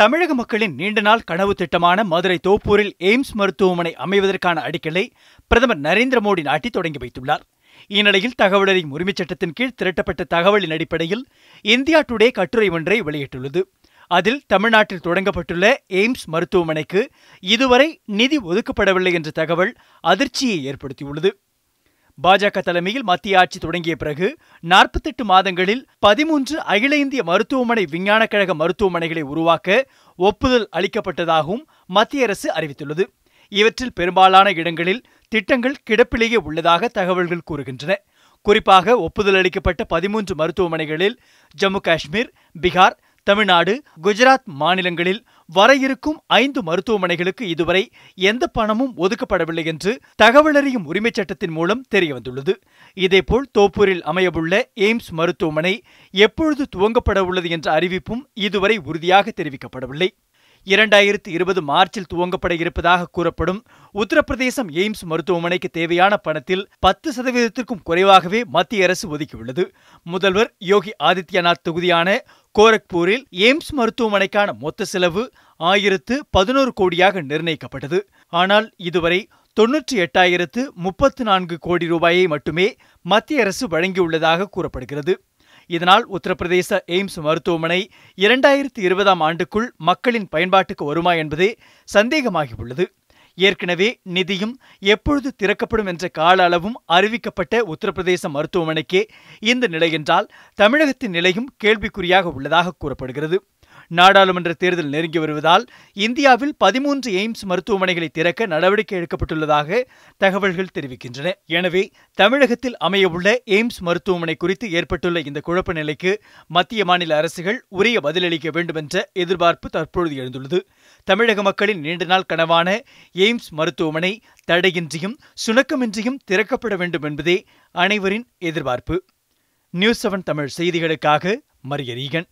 தமிழக மக்களின் நீண்ட நாள் கனவு திட்டமான மதுரை தோப்பூரில் எய்ம்ஸ் மருத்துவமனை அமைவதற்கான அடிக்கலை பிரதமர் நரேந்திர மோடி நாட்டி தொடங்கி வைத்துள்ளார். இந்நிலையில் தகவல் அறியும் உரிமைச் சட்டத்தின் கீழ் திரட்டப்பட்ட தகவலின் அடிப்படையில் இந்தியா டுடே கட்டுரை ஒன்றை வெளியிட்டுள்ளது. அதில் தமிழ்நாட்டில் தொடங்கப்பட்டுள்ள எய்ம்ஸ் மருத்துவமனைக்கு இதுவரை நிதி ஒதுக்கப்படவில்லை என்ற தகவல் அதிர்ச்சியை ஏற்படுத்தியுள்ளது. பாஜக தலைமையில் மத்திய ஆட்சி தொடங்கிய பிறகு நாற்பத்தெட்டு மாதங்களில் பதிமூன்று அகில இந்திய மருத்துவமனை விஞ்ஞான கழக மருத்துவமனைகளை உருவாக்க ஒப்புதல் அளிக்கப்பட்டதாகவும் மத்திய அரசு அறிவித்துள்ளது. இவற்றில் பெரும்பாலான இடங்களில் திட்டங்கள் கிடப்பிலேயே உள்ளதாக தகவல்கள் கூறுகின்றன. குறிப்பாக ஒப்புதல் அளிக்கப்பட்ட பதிமூன்று மருத்துவமனைகளில் ஜம்மு காஷ்மீர் பீகார் தமிழ்நாடு குஜராத் மாநிலங்களில் வர இருக்கும் ஐந்து மருத்துவமனைகளுக்கு இதுவரை எந்த பணமும் ஒதுக்கப்படவில்லை என்று தகவல் அறியும் உரிமைச் சட்டத்தின் மூலம் தெரியவந்துள்ளது. இதேபோல் தோப்பூரில் அமையவுள்ள எய்ம்ஸ் மருத்துவமனை எப்பொழுது துவங்கப்பட உள்ளது என்ற அறிவிப்பும் இதுவரை உறுதியாக தெரிவிக்கப்படவில்லை. இரண்டாயிரத்தி இருபது மார்ச்சில் துவங்கப்பட இருப்பதாக கூறப்படும் உத்தரப்பிரதேசம் எய்ம்ஸ் மருத்துவமனைக்கு தேவையான பணத்தில் பத்து சதவீதத்திற்கும் குறைவாகவே மத்திய அரசு ஒதுக்கியுள்ளது. முதல்வர் யோகி ஆதித்யநாத் தொகுதியான கோரக்பூரில் எய்ம்ஸ் மருத்துவமனைக்கான மொத்த செலவு ஆயிரத்து பதினோரு கோடியாக நிர்ணயிக்கப்பட்டது. ஆனால் இதுவரை தொன்னூற்றி எட்டாயிரத்து முப்பத்து நான்கு கோடி ரூபாயை மட்டுமே மத்திய அரசு வழங்கியுள்ளதாக கூறப்படுகிறது. இதனால் உத்தரப்பிரதேச எய்ம்ஸ் மருத்துவமனை இரண்டாயிரத்தி இருபதாம் ஆண்டுக்குள் மக்களின் பயன்பாட்டுக்கு வருமா என்பதே சந்தேகமாகியுள்ளது. ஏற்கனவே நிதியும் எப்பொழுது திறக்கப்படும் என்ற கால அளவும் அறிவிக்கப்பட்ட உத்தரப்பிரதேச மருத்துவமனைக்கே இந்த நிலை என்றால் தமிழகத்தின் நிலையும் கேள்விக்குறியாக உள்ளதாக கூறப்படுகிறது. நாடாளுமன்ற தேர்தல் நெருங்கி வருவதால் இந்தியாவில் பதிமூன்று எய்ம்ஸ் மருத்துவமனைகளை திறக்க நடவடிக்கை எடுக்கப்பட்டுள்ளதாக தகவல்கள் தெரிவிக்கின்றன. எனவே தமிழகத்தில் அமையவுள்ள எய்ம்ஸ் மருத்துவமனை குறித்து ஏற்பட்டுள்ள இந்த குழப்ப நிலைக்கு மத்திய மாநில அரசுகள் உரிய பதிலளிக்க வேண்டும் என்ற எதிர்பார்ப்பு தற்பொழுது எழுந்துள்ளது. தமிழக மக்களின் நீண்ட நாள் கனவான எய்ம்ஸ் மருத்துவமனை தடையின்றியும் சுணக்கமின்றியும் திறக்கப்பட வேண்டும் என்பதே அனைவரின் எதிர்பார்ப்பு. நியூஸ் செவன் தமிழ் செய்திகளுக்காக மரியரீகன்.